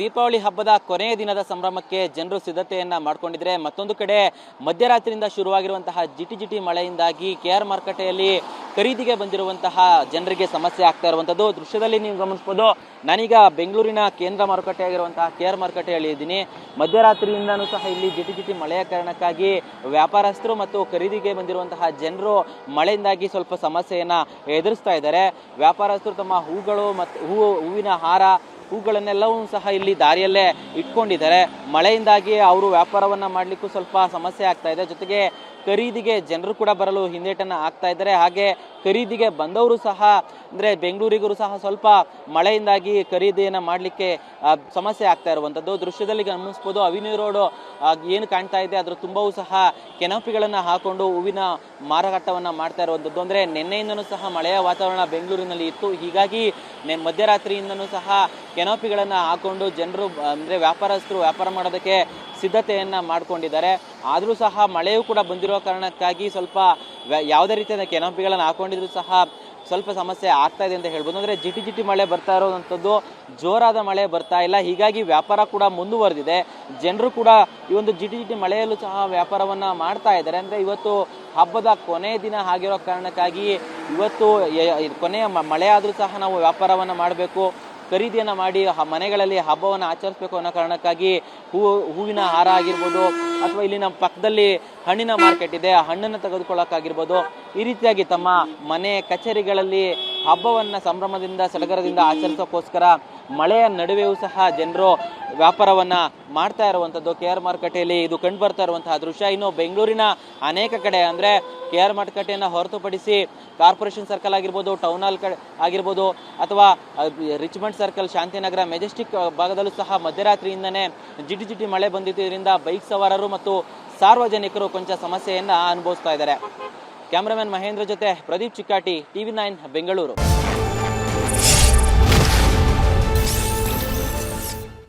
ದೀಪಾವಳಿ ಹಬ್ಬದ ಕೊನೆಯ ದಿನದ ಸಂಭ್ರಮಕ್ಕೆ ಜನರು ಸಿದ್ಧತೆಯನ್ನ ಮಾಡಿಕೊಂಡಿದ್ರೆ ಮತ್ತೊಂದು ಕಡೆ ಮಧ್ಯರಾತ್ರಿಯಿಂದ ಶುರುವಾಗಿರುವಂತಹ ಜಿಟಿ ಜಿಟಿ ಮಳೆಯಿಂದಾಗಿ ಕೆ ಆರ್ ಮಾರುಕಟ್ಟೆಯಲ್ಲಿ ಖರೀದಿಗೆ ಬಂದಿರುವಂತಹ ಜನರಿಗೆ ಸಮಸ್ಯೆ ಆಗ್ತಾ ಇರುವಂತದ್ದು ದೃಶ್ಯದಲ್ಲಿ ನೀವು ಗಮನಿಸಬಹುದು ನಾನೀಗ ಬೆಂಗಳೂರಿನ ಕೇಂದ್ರ ಮಾರುಕಟ್ಟೆ ಆಗಿರುವಂತಹ ಕೆ ಆರ್ ಮಾರುಕಟ್ಟೆಯಲ್ಲಿ ಇದ್ದೀನಿ. ಮಧ್ಯರಾತ್ರಿಯಿಂದನೂ ಸಹ ಇಲ್ಲಿ ಜಿಟಿ ಜಿಟಿ ಮಳೆಯ ಕಾರಣಕ್ಕಾಗಿ ವ್ಯಾಪಾರಸ್ಥರು ಮತ್ತು ಖರೀದಿಗೆ ಬಂದಿರುವಂತಹ ಜನರು ಮಳೆಯಿಂದಾಗಿ ಸ್ವಲ್ಪ ಸಮಸ್ಯೆಯನ್ನ ಎದುರಿಸ್ತಾ ಇದ್ದಾರೆ. ವ್ಯಾಪಾರಸ್ಥರು ತಮ್ಮ ಹೂಗಳು ಮತ್ತು ಹೂವು ಹೂವಿನ ಹಾರ ಹೂಗಳನ್ನೆಲ್ಲವೂ ಸಹ ಇಲ್ಲಿ ದಾರಿಯಲ್ಲೇ ಇಟ್ಕೊಂಡಿದ್ದಾರೆ. ಮಳೆಯಿಂದಾಗಿ ಅವರು ವ್ಯಾಪಾರವನ್ನು ಮಾಡಲಿಕ್ಕೂ ಸ್ವಲ್ಪ ಸಮಸ್ಯೆ ಆಗ್ತಾ ಇದೆ. ಜೊತೆಗೆ ಖರೀದಿಗೆ ಜನರು ಕೂಡ ಬರಲು ಹಿಂದೇಟನ್ನು ಆಗ್ತಾ ಇದ್ದಾರೆ. ಹಾಗೆ ಖರೀದಿಗೆ ಬಂದವರು ಸಹ, ಅಂದ್ರೆ ಬೆಂಗಳೂರಿಗರು ಸಹ ಸ್ವಲ್ಪ ಮಳೆಯಿಂದಾಗಿ ಖರೀದಿಯನ್ನು ಮಾಡಲಿಕ್ಕೆ ಸಮಸ್ಯೆ ಆಗ್ತಾ ಇರುವಂಥದ್ದು ದೃಶ್ಯದಲ್ಲಿ ಗಮನಿಸ್ಬೋದು, ಅವಿನಿ ರೋಡ್ ಏನು ಕಾಣ್ತಾ ಇದೆ, ಅದ್ರ ತುಂಬವೂ ಸಹ ಕೆನಪಿಗಳನ್ನ ಹಾಕೊಂಡು ಹೂವಿನ ಮಾರಾಟವನ್ನ ಮಾಡ್ತಾ ಇರುವಂಥದ್ದು ಅಂದ್ರೆ ನಿನ್ನೆಯಿಂದನೂ ಸಹ ಮಳೆಯ ವಾತಾವರಣ ಬೆಂಗಳೂರಿನಲ್ಲಿ ಇತ್ತು. ಹೀಗಾಗಿ ಮಧ್ಯರಾತ್ರಿಯಿಂದನೂ ಸಹ ಕೆನೋಪಿಗಳನ್ನು ಹಾಕೊಂಡು ಜನರು, ಅಂದ್ರೆ ವ್ಯಾಪಾರಸ್ಥರು ವ್ಯಾಪಾರ ಮಾಡೋದಕ್ಕೆ ಸಿದ್ಧತೆಯನ್ನ ಮಾಡ್ಕೊಂಡಿದ್ದಾರೆ. ಆದರೂ ಸಹ ಮಳೆಯೂ ಕೂಡ ಬಂದಿರೋ ಕಾರಣಕ್ಕಾಗಿ ಸ್ವಲ್ಪ ಯಾವುದೇ ರೀತಿಯಾದ ಕೆನಪಿಗಳನ್ನು ಹಾಕೊಂಡಿದ್ರು ಸಹ ಸ್ವಲ್ಪ ಸಮಸ್ಯೆ ಆಗ್ತಾ ಇದೆ ಅಂತ ಹೇಳ್ಬೋದು. ಅಂದರೆ ಜಿಟಿ ಜಿಟಿ ಮಳೆ ಬರ್ತಾ ಇರೋವಂಥದ್ದು ಜೋರಾದ ಮಳೆ ಬರ್ತಾ ಇಲ್ಲ. ಹೀಗಾಗಿ ವ್ಯಾಪಾರ ಕೂಡ ಮುಂದುವರೆದಿದೆ. ಜನರು ಕೂಡ ಈ ಒಂದು ಜಿಟಿ ಜಿಟಿ ಮಳೆಯಲ್ಲೂ ಸಹ ವ್ಯಾಪಾರವನ್ನು ಮಾಡ್ತಾ ಇದ್ದಾರೆ. ಅಂದರೆ ಇವತ್ತು ಹಬ್ಬದ ಕೊನೆಯ ದಿನ ಆಗಿರೋ ಕಾರಣಕ್ಕಾಗಿ ಇವತ್ತು ಕೊನೆಯ ಮ- ಮಳೆ ಆದರೂ ಸಹ ನಾವು ವ್ಯಾಪಾರವನ್ನು ಮಾಡಬೇಕು. ಖರೀದಿಯನ್ನ ಮಾಡಿ ಮನೆಗಳಲ್ಲಿ ಹಬ್ಬವನ್ನು ಆಚರಿಸಬೇಕು ಅನ್ನೋ ಕಾರಣಕ್ಕಾಗಿ ಹೂವು ಹೂವಿನ ಹಾರ ಆಗಿರ್ಬೋದು ಅಥವಾ ಇಲ್ಲಿ ನಮ್ಮ ಪಕ್ಕದಲ್ಲಿ ಹಣ್ಣಿನ ಮಾರ್ಕೆಟ್ ಇದೆ, ಆ ಹಣ್ಣನ್ನು ತೆಗೆದುಕೊಳ್ಳೋಕ್ಕಾಗಿರ್ಬೋದು, ಈ ರೀತಿಯಾಗಿ ತಮ್ಮ ಮನೆ ಕಚೇರಿಗಳಲ್ಲಿ ಹಬ್ಬವನ್ನ ಸಂಭ್ರಮದಿಂದ ಸಡಗರದಿಂದ ಆಚರಿಸೋಕ್ಕೋಸ್ಕರ ಮಳೆಯ ನಡುವೆಯೂ ಸಹ ಜನರು ವ್ಯಾಪಾರವನ್ನ ಮಾಡ್ತಾ ಇರುವಂಥದ್ದು ಕೆ ಆರ್ ಮಾರುಕಟ್ಟೆಯಲ್ಲಿ ಇದು ಕಂಡು ಬರ್ತಾ ಇರುವಂತಹ ದೃಶ್ಯ. ಇನ್ನು ಬೆಂಗಳೂರಿನ ಅನೇಕ ಕಡೆ ಅಂದ್ರೆ ಕೆ ಆರ್ ಮಾರುಕಟ್ಟೆಯನ್ನು ಹೊರತುಪಡಿಸಿ ಕಾರ್ಪೊರೇಷನ್ ಸರ್ಕಲ್ ಆಗಿರ್ಬೋದು ಟೌನ್ ಹಾಲ್ ಕಡೆ ಆಗಿರ್ಬೋದು, ಅಥವಾ ರಿಚ್ಮಂಡ್ ಸರ್ಕಲ್ ಶಾಂತಿನಗರ ಮೆಜೆಸ್ಟಿಕ್ ಭಾಗದಲ್ಲೂ ಸಹ ಮಧ್ಯರಾತ್ರಿಯಿಂದನೇ ಜಿಟಿ ಜಿಟಿ ಮಳೆ ಬಂದಿದ್ದರಿಂದ ಬೈಕ್ ಸವಾರರು ಮತ್ತು ಸಾರ್ವಜನಿಕರು ಕೊಂಚ ಸಮಸ್ಯೆಯನ್ನ ಅನುಭವಿಸ್ತಾ ಇದ್ದಾರೆ. ಕ್ಯಾಮ್ರಾಮನ್ ಮಹೇಂದ್ರ ಜೊತೆ ಪ್ರದೀಪ್ ಚಿಕ್ಕಾಟಿ ಟಿವಿ ನೈನ್ ಬೆಂಗಳೂರು.